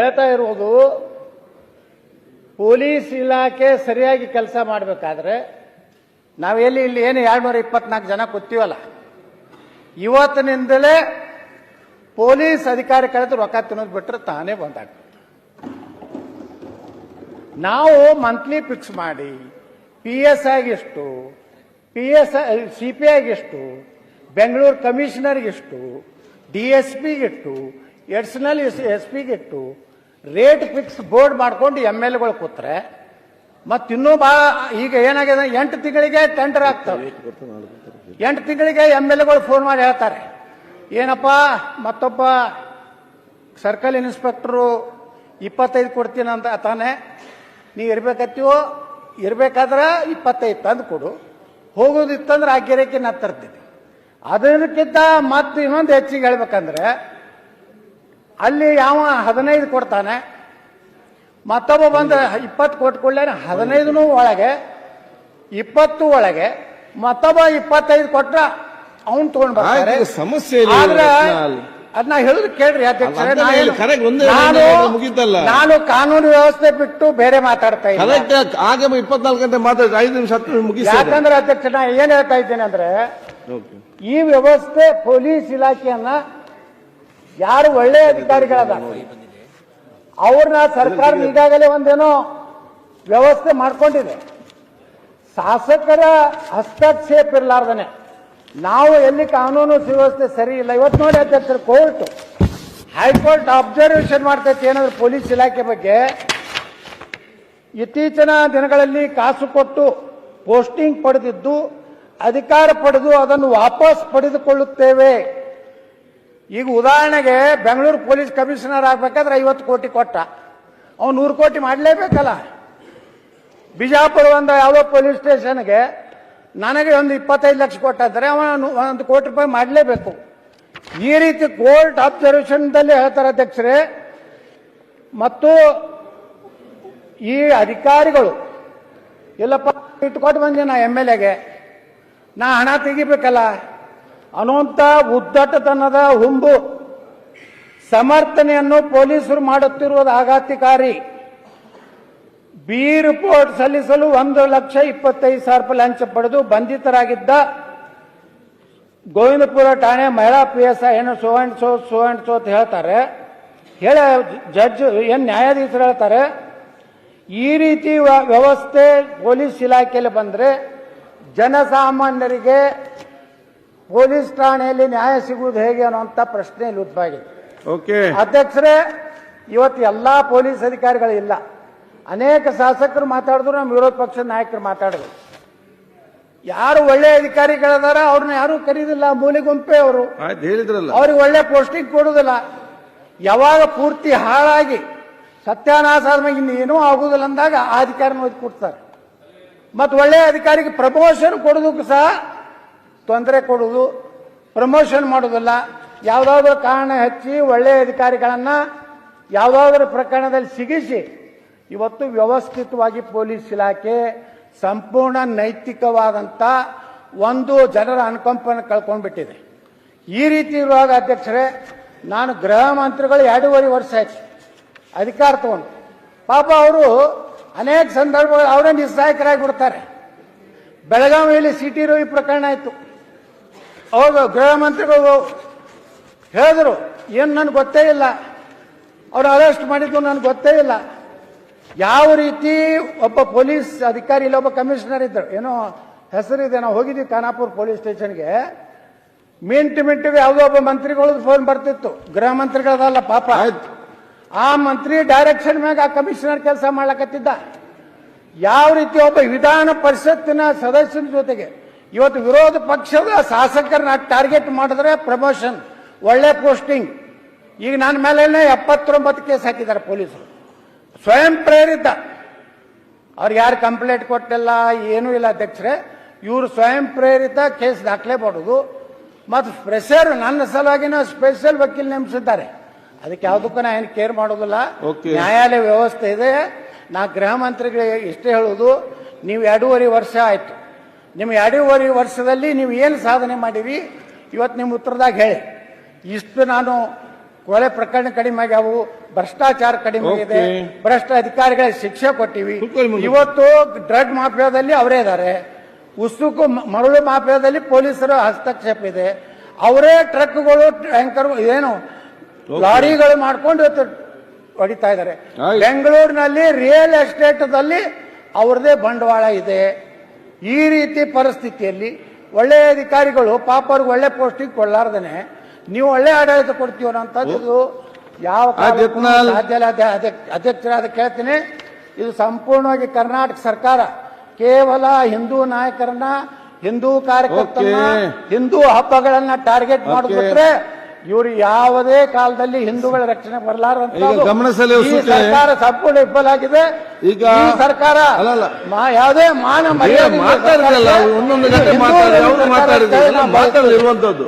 ಹೇಳ್ತಾ ಇರುವುದು ಪೊಲೀಸ್ ಇಲಾಖೆ ಸರಿಯಾಗಿ ಕೆಲಸ ಮಾಡಬೇಕಾದ್ರೆ ನಾವೆಲ್ಲಿ ಇಲ್ಲಿ ಏನು ಎರಡ್ನೂರ ಇಪ್ಪತ್ನಾಲ್ಕು ಜನ ಕೂತೀವಲ್ಲ, ಇವತ್ತಿನಿಂದಲೇ ಪೊಲೀಸ್ ಅಧಿಕಾರಿ ಕಳೆದು ರೊಕ್ಕ ತಿನ್ನೋದು ಬಿಟ್ಟರೆ ತಾನೇ ಬಂದಾಗ್ತದೆ. ನಾವು ಮಂತ್ಲಿ ಫಿಕ್ಸ್ ಮಾಡಿ ಪಿ ಎಸ್ ಆಗಿಷ್ಟು ಪಿ ಎಸ್ ಸಿ ಪಿ ಆಗಿಷ್ಟು ಬೆಂಗಳೂರು ಕಮಿಷನರ್ಗಿಷ್ಟು ಡಿ ಎಸ್ ಪಿಗಿಟ್ಟು ಎಡಿಷನಲ್ ಎಸ್ ಪಿಗಿಟ್ಟು ರೇಟ್ ಫಿಕ್ಸ್ ಬೋರ್ಡ್ ಮಾಡ್ಕೊಂಡು ಎಂ ಎಲ್ ಎಗಳು ಕೂತ್ರೆ ಮತ್ತಿನ್ನೂ ಬಾ, ಈಗ ಏನಾಗಿದೆ ಎಂಟು ತಿಂಗಳಿಗೆ ಟೆಂಡರ್ ಆಗ್ತವೆ. ಎಂಟು ತಿಂಗಳಿಗೆ ಎಂ ಎಲ್ ಎಗಳು ಫೋನ್ ಮಾಡಿ ಹೇಳ್ತಾರೆ. ಏನಪ್ಪ, ಮತ್ತೊಬ್ಬ ಸರ್ಕಲ್ ಇನ್ಸ್ಪೆಕ್ಟ್ರು ಇಪ್ಪತ್ತೈದು ಕೊಡ್ತೀನಿ ಅಂತ ತಾನೆ ನೀ ಇರ್ಬೇಕತ್ತೀವೋ? ಇರ್ಬೇಕಾದ್ರೆ ಇಪ್ಪತ್ತೈದು ತಂದು ಕೊಡು. ಹೋಗೋದಿತ್ತಂದ್ರೆ ಆ ಗಿರಕಿ ನಾ ತರ್ತೀನಿ ಅದಕ್ಕಿಂತ ಮತ್ತೆ ಇನ್ನೊಂದು ಹೆಚ್ಚಿಗೆ ಹೇಳ್ಬೇಕಂದ್ರೆ ಅಲ್ಲಿ ಯಾವ ಹದಿನೈದು ಕೊಡ್ತಾನೆ ಮತ್ತೊಬ್ಬ ಬಂದು ಇಪ್ಪತ್ತು ಕೊಟ್ಟು ಕೂಡಲೇ ಹದಿನೈದನೂ ಒಳಗೆ ಇಪ್ಪತ್ತು ಒಳಗೆ ಮತ್ತೊಬ್ಬ ಇಪ್ಪತ್ತೈದು ಕೊಟ್ರ ಅವನ್ ತಗೊಂಡ್ ಬರ್ತಾರೆ. ಸಮಸ್ಯೆ ಆದ್ರೆ. ಅದನ್ನ ಹೇಳಿದ್ರೆ ಕೇಳ್ರಿ ಅಧ್ಯಕ್ಷರೇ ಅದನ್ನ ನಾನು- ಕಾನೂನು ವ್ಯವಸ್ಥೆ ಬಿಟ್ಟು ಬೇರೆ ಮಾತಾಡ್ತಾ ಇದ್ದೀನಿ ಆಗ ಇಪ್ಪತ್ನಾಲ್ಕು ಗಂಟೆ ಮಾತಾಡ್ತಾ ಐದು ನಿಮಿಷ ಯಾಕಂದ್ರೆ ಅಧ್ಯಕ್ಷ ನಾ ಏನ್ ಹೇಳ್ತಾ ಇದ್ದೇನೆ ಅಂದ್ರೆ ಈ ವ್ಯವಸ್ಥೆ ಪೊಲೀಸ್ ಇಲಾಖೆಯನ್ನ ಯಾರು ಒಳ್ಳೆ ಅಧಿಕಾರಿಗಳದ ಅವ್ರನ್ನ ಸರ್ಕಾರ ಈಗಾಗಲೇ ಒಂದೇನೋ ವ್ಯವಸ್ಥೆ ಮಾಡ್ಕೊಂಡಿದೆ. ಶಾಸಕರ ಹಸ್ತಕ್ಷೇಪ ಇರಲಾರ್ದನೆ. ನಾವು ಎಲ್ಲಿ ಕಾನೂನು ಸುವ್ಯವಸ್ಥೆ ಸರಿ ಇಲ್ಲ. ಇವತ್ತು ನೋಡಿ ಅಧ್ಯಕ್ಷರು ಕೋರ್ಟ್ ಹೈಕೋರ್ಟ್ ಅಬ್ಸರ್ವೇಷನ್ ಮಾಡ್ತೈತಿ ಏನಾದ್ರು ಪೊಲೀಸ್ ಇಲಾಖೆ ಬಗ್ಗೆ. ಇತ್ತೀಚಿನ ದಿನಗಳಲ್ಲಿ ಕಾಸು ಕೊಟ್ಟು ಪೋಸ್ಟಿಂಗ್ ಪಡೆದಿದ್ದು ಅಧಿಕಾರ ಪಡೆದು ಅದನ್ನು ವಾಪಸ್ ಪಡೆದುಕೊಳ್ಳುತ್ತೇವೆ. ಈಗ ಉದಾಹರಣೆಗೆ ಬೆಂಗಳೂರು ಪೊಲೀಸ್ ಕಮಿಷನರ್ ಆಗ್ಬೇಕಾದ್ರೆ ಐವತ್ತು ಕೋಟಿ ಕೊಟ್ಟ. ಅವ್ನು ನೂರು ಕೋಟಿ ಮಾಡಲೇಬೇಕಲ್ಲ. ಬಿಜಾಪುರ ಒಂದು ಯಾವುದೋ ಪೊಲೀಸ್ ಸ್ಟೇಷನ್ಗೆ ನನಗೆ ಒಂದು ಇಪ್ಪತ್ತೈದು ಲಕ್ಷ ಕೊಟ್ಟಿದ್ರೆ ಅವನು ಒಂದು ಕೋಟಿ ರೂಪಾಯಿ ಮಾಡಲೇಬೇಕು. ಈ ರೀತಿ ಕೋರ್ಟ್ ಅಬ್ಸರ್ವೇಷನ್ದಲ್ಲಿ ಹೇಳ್ತಾರೆ ಅಧ್ಯಕ್ಷರೇ, ಮತ್ತು ಈ ಅಧಿಕಾರಿಗಳು ಇಲ್ಲಪ್ಪ ಇಟ್ಕೊಟ್ಟು ಬಂದೆ ನಾ ಎಂ ಎಲ್ ಎಗೆ ನಾ ಹಣ ತೆಗಿಬೇಕಲ್ಲ. ಅನ್ನುವಂಥ ಉದ್ದಟತನದ ಹುಂಬು ಸಮರ್ಥನೆಯನ್ನು ಪೊಲೀಸರು ಮಾಡುತ್ತಿರುವುದು ಆಘಾತಕಾರಿ. ಬಿ ರಿಪೋರ್ಟ್ ಸಲ್ಲಿಸಲು ಒಂದು ಲಕ್ಷ ಇಪ್ಪತ್ತೈದು ಸಾವಿರ ರೂಪಾಯಿ ಲಂಚ ಪಡೆದು ಬಂಧಿತರಾಗಿದ್ದ ಗೋವಿಂದಪುರ ಠಾಣೆ ಮಹಿಳಾ ಪಿ ಎಸ್ ಐ ಏನು so and so so and so ಅಂತ ಹೇಳ್ತಾರೆ. ಹೇಳ, ಜಡ್ಜ್, ಏನು ನ್ಯಾಯಾಧೀಶರು ಹೇಳ್ತಾರೆ, ಈ ರೀತಿ ವ್ಯವಸ್ಥೆ ಪೊಲೀಸ್ ಇಲಾಖೆಯಲ್ಲಿ ಬಂದರೆ ಜನಸಾಮಾನ್ಯರಿಗೆ ಪೊಲೀಸ್ ಠಾಣೆಯಲ್ಲಿ ನ್ಯಾಯ ಸಿಗುವುದು ಹೇಗೆ ಅನ್ನುವಂಥ ಪ್ರಶ್ನೆ ಇಲ್ಲಿ ಉದ್ಭವಾಗಿದೆ ಓಕೆ ಅಧ್ಯಕ್ಷರೇ ಇವತ್ತು ಎಲ್ಲ ಪೊಲೀಸ್ ಅಧಿಕಾರಿಗಳು ಇಲ್ಲ. ಅನೇಕ ಶಾಸಕರು ಮಾತಾಡಿದ್ರು ನಮ್ಮ ವಿರೋಧ ಪಕ್ಷದ ನಾಯಕರು ಮಾತಾಡಿದ್ರು. ಯಾರು ಒಳ್ಳೆ ಅಧಿಕಾರಿಗಳದಾರ ಅವ್ರನ್ನ ಯಾರು ಕರೀದಿಲ್ಲ ಮೂಲೆ ಗುಂಪೆ ಅವರು ಹೇಳಿದ್ರಲ್ಲ. ಅವ್ರಿಗೆ ಒಳ್ಳೆ ಪೋಸ್ಟಿಂಗ್ ಕೊಡುದಿಲ್ಲ ಯಾವಾಗ ಪೂರ್ತಿ ಹಾಳಾಗಿ ಸತ್ಯಾನಾಶ ಆದ್ಮೇಲೆ ಇನ್ನು ಏನೂ ಆಗುದಿಲ್ಲ ಅಂದಾಗ ಆ ಅಧಿಕಾರಿನ ಒಯ್ದು ಕೊಡ್ತಾರೆ. ಮತ್ತು ಒಳ್ಳೆ ಅಧಿಕಾರಿಗೆ ಪ್ರಮೋಷನ್ ಕೊಡೋದಕ್ಕೂ ಸಹ ತೊಂದರೆ ಕೊಡುವುದು ಪ್ರಮೋಷನ್ ಮಾಡುವುದಿಲ್ಲ, ಯಾವುದಾದ್ರೂ ಕಾರಣ ಹಚ್ಚಿ ಒಳ್ಳೆಯ ಅಧಿಕಾರಿಗಳನ್ನು ಯಾವುದಾದ್ರೂ ಪ್ರಕರಣದಲ್ಲಿ ಸಿಗಿಸಿ, ಇವತ್ತು ವ್ಯವಸ್ಥಿತವಾಗಿ ಪೊಲೀಸ್ ಇಲಾಖೆ ಸಂಪೂರ್ಣ ನೈತಿಕವಾದಂಥ ಒಂದು ಜನರ ಅನುಕಂಪನ ಕಳ್ಕೊಂಡ್ಬಿಟ್ಟಿದೆ. ಈ ರೀತಿ ಇರುವಾಗ ಅಧ್ಯಕ್ಷರೇ, ನಾನು ಗೃಹ ಮಂತ್ರಿಗಳು ಎರಡೂವರೆ ವರ್ಷ ಆಯ್ತು. ಅಧಿಕಾರ ತಗೊಂಡು. ಪಾಪ ಅವರು ಅನೇಕ ಸಂದರ್ಭಗಳು ಅವರೇ ನಿಸ್ಸಹಾಯಕರಾಗಿ ಬಿಡ್ತಾರೆ. ಬೆಳಗಾವಿಯಲ್ಲಿ ಸಿಟಿ ರೋಹಿ ಪ್ರಕರಣ ಆಯಿತು. ಹೌದು ಗೃಹ ಮಂತ್ರಿಗಳು ಹೇಳಿದ್ರು ಏನು ನನಗೆ ಗೊತ್ತೇ ಇಲ್ಲ. ಅವ್ರು ಅರೆಸ್ಟ್ ಮಾಡಿದ್ದು ನನಗೆ ಗೊತ್ತೇ ಇಲ್ಲ. ಯಾವ ರೀತಿ ಒಬ್ಬ ಪೊಲೀಸ್ ಅಧಿಕಾರಿ ಇಲ್ಲ ಒಬ್ಬ ಕಮಿಷನರ್ ಇದ್ದರು. ಏನೋ ಹೆಸರಿದೆ ನಾವು ಹೋಗಿದ್ದೀವಿ ಖಾನಾಪುರ ಪೊಲೀಸ್ ಸ್ಟೇಷನ್ಗೆ. ಮಿಂಟು ಮಿಂಟಿಗೆ ಯಾವುದೋ ಒಬ್ಬ ಮಂತ್ರಿಗಳದ್ದು ಫೋನ್ ಬರ್ತಿತ್ತು. ಗೃಹ ಮಂತ್ರಿಗಳದಲ್ಲ ಪಾಪ. ಆಯ್ತು. ಆ ಮಂತ್ರಿ ಡೈರೆಕ್ಷನ್ ಮ್ಯಾಗ ಆ ಕಮಿಷನರ್ ಕೆಲಸ ಮಾಡ್ಲಕತ್ತಿದ್ದ. ಯಾವ ರೀತಿ ಒಬ್ಬ ವಿಧಾನ ಪರಿಷತ್ತಿನ ಸದಸ್ಯನ ಜೊತೆಗೆ ಇವತ್ತು ವಿರೋಧ ಪಕ್ಷದ ಶಾಸಕರನ್ನ ಟಾರ್ಗೆಟ್ ಮಾಡಿದ್ರೆ ಪ್ರಮೋಷನ್ ಒಳ್ಳೆ ಪೋಸ್ಟಿಂಗ್. ಈಗ ನನ್ನ ಮೇಲೆ ಎಪ್ಪತ್ತೊಂಬತ್ತು ಕೇಸ್ ಹಾಕಿದ್ದಾರೆ ಪೊಲೀಸರು. ಸ್ವಯಂ ಪ್ರೇರಿತ. ಅವ್ರಿಗೆ ಯಾರು ಕಂಪ್ಲೇಂಟ್ ಕೊಟ್ಟಿಲ್ಲ ಏನೂ ಇಲ್ಲ ಅಧ್ಯಕ್ಷರೇ. ಇವರು ಸ್ವಯಂ ಪ್ರೇರಿತ ಕೇಸ್ ದಾಖಲೆ ಮಾಡೋದು ಮತ್ತು ಪ್ರೆಷರ್ ನನ್ನ ಸಲುವಾಗಿನ ಸ್ಪೆಷಲ್ ವಕೀಲ್ ನೇಮಿಸಿದ್ದಾರೆ. ಅದಕ್ಕೆ ಯಾವುದಕ್ಕೂ ನಾ ಏನು ಕೇರ್ ಮಾಡೋದಿಲ್ಲ. ನ್ಯಾಯಾಲಯ ವ್ಯವಸ್ಥೆ ಇದೆ. ನಾ ಗೃಹ ಮಂತ್ರಿಗಳಿಗೆ ಇಷ್ಟೇ ಹೇಳೋದು ನೀವು ಎರಡೂವರೆ ವರ್ಷ ಆಯ್ತು. ನಿಮ್ಮ ಎರಡೂವರೆ ವರ್ಷದಲ್ಲಿ ನೀವು ಏನು ಸಾಧನೆ ಮಾಡಿರಿ? ಇವತ್ತು ನಿಮ್ಮ ಉತ್ತರದಾಗ ಹೇಳಿ. ಇಷ್ಟು ನಾನು ಕೊಲೆ ಪ್ರಕರಣ ಕಡಿಮೆ ಆಗ್ಯಾವು ಭ್ರಷ್ಟಾಚಾರ ಕಡಿಮೆ ಆಗಿದೆ. ಭ್ರಷ್ಟ ಅಧಿಕಾರಿಗಳಿಗೆ ಶಿಕ್ಷೆ ಕೊಟ್ಟಿವಿ. ಇವತ್ತು ಡ್ರಗ್ ಮಾಫಿಯಾದಲ್ಲಿ ಅವರೇ ಇದ್ದಾರೆ. ಉಸುಕು ಮರಳು ಮಾಫಿಯಾದಲ್ಲಿ ಪೊಲೀಸರ ಹಸ್ತಕ್ಷೇಪ ಇದೆ. ಅವರೇ ಟ್ರಕ್ಗಳು ಟ್ಯಾಂಕರ್ ಏನು ಲಾರಿಗಳು ಮಾಡ್ಕೊಂಡು ಇವತ್ತು ಹೊಡಿತಾ ಇದ್ದಾರೆ. ಬೆಂಗಳೂರಿನಲ್ಲಿ ರಿಯಲ್ ಎಸ್ಟೇಟ್ದಲ್ಲಿ ಅವ್ರದೇ ಬಂಡವಾಳ ಇದೆ. ಈ ರೀತಿ ಪರಿಸ್ಥಿತಿಯಲ್ಲಿ ಒಳ್ಳೆ ಅಧಿಕಾರಿಗಳು ಪಾಪ ಅವ್ರಿಗೆ ಒಳ್ಳೆ ಪೋಸ್ಟಿಂಗ್ ಕೊಡ್ಲಾರ್ದನೆ. ನೀವು ಒಳ್ಳೆ ಆಡಳಿತ ಕೊಡ್ತೀವೋ ಅಂತದ್ದು ಯಾವ ಅಧ್ಯಕ್ಷರಾದ ಕೇಳ್ತೀನಿ. ಇದು ಸಂಪೂರ್ಣವಾಗಿ ಕರ್ನಾಟಕ ಸರ್ಕಾರ. ಕೇವಲ ಹಿಂದೂ ನಾಯಕರನ್ನ ಹಿಂದೂ ಕಾರ್ಯಕರ್ತರನ್ನ ಹಿಂದೂ ಹಬ್ಬಗಳನ್ನ ಟಾರ್ಗೆಟ್ ಮಾಡಿಬಿಟ್ರೆ ಇವರು ಯಾವುದೇ ಕಾಲದಲ್ಲಿ ಹಿಂದೂಗಳ ರಕ್ಷಣೆ ಬರಲಾರಂತ ಈ ಸರ್ಕಾರ ಸಂಪೂರ್ಣ ವಿಫಲ ಆಗಿದೆ. ಈಗ ಸರ್ಕಾರ ಯಾವುದೇ ಮಾನ ಮರ್ಯಾದೆ ಮಾತಾಡಿದ್ರಲ್ಲ ಒಂದೊಂದು ಗಂಟೆ ಮಾತಾಡಲಿರುವಂತದ್ದು